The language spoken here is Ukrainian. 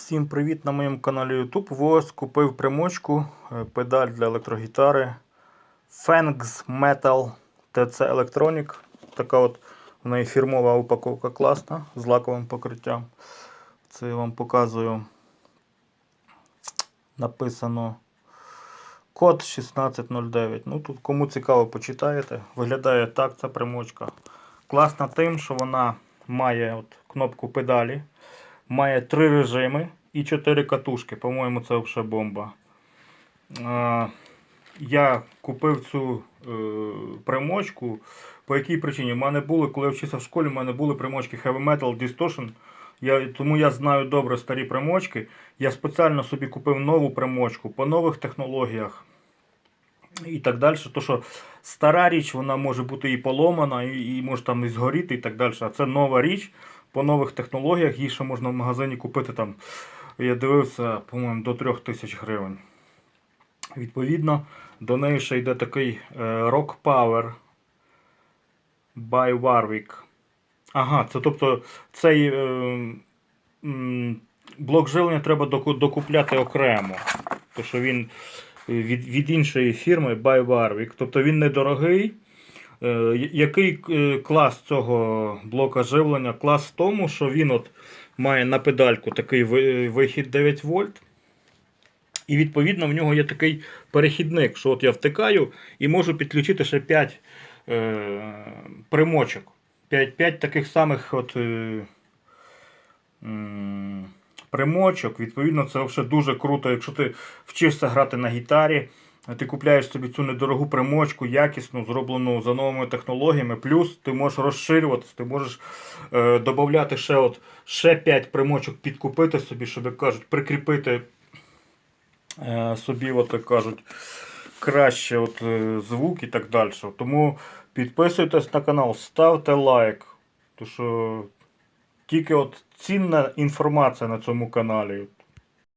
Всім привіт на моєму каналі YouTube. Ось купив примочку, е, педаль для електрогітари Fangs Metal TC Electronic. Така от в неї фірмова упаковка класна з лаковим покриттям. Це я вам показую. Написано код 1609. Ну тут кому цікаво, почитаєте. Виглядає так ця примочка. Класна тим, що вона має от кнопку педалі має три режими і чотири катушки. По-моєму, це взагалі бомба. Я купив цю е, примочку. По якій причині? У мене були, коли я вчився в школі, у мене були примочки Heavy Metal Distortion. Я, тому я знаю добре старі примочки. Я спеціально собі купив нову примочку по нових технологіях. І так далі. То, що стара річ, вона може бути і поломана, і, і може там і згоріти, і так далі. А це нова річ по нових технологіях. Її ще можна в магазині купити там. Я дивився, по-моєму, до 3 тисяч гривень. Відповідно, до неї ще йде такий е, Rock Power by Warwick. Ага, це тобто цей е, м, блок живлення треба докупляти окремо. Тому що він від, від іншої фірми by Warwick. Тобто він недорогий. Е, який е, клас цього блока живлення? Клас в тому, що він от має на педальку такий вихід 9 вольт. І відповідно в нього є такий перехідник, що от я втикаю і можу підключити ще 5 е, примочок. 5, 5 таких самих от, е, примочок. Відповідно, це взагалі дуже круто. Якщо ти вчишся грати на гітарі, ти купляєш собі цю недорогу примочку, якісну, зроблену за новими технологіями. Плюс ти можеш розширюватися, ти можеш е, додати ще, от, ще 5 примочок підкупити собі, щоб як кажуть, прикріпити е, собі, от, як кажуть, краще от, е, звук і так далі. Тому підписуйтесь на канал, ставте лайк. Тому що тільки от цінна інформація на цьому каналі.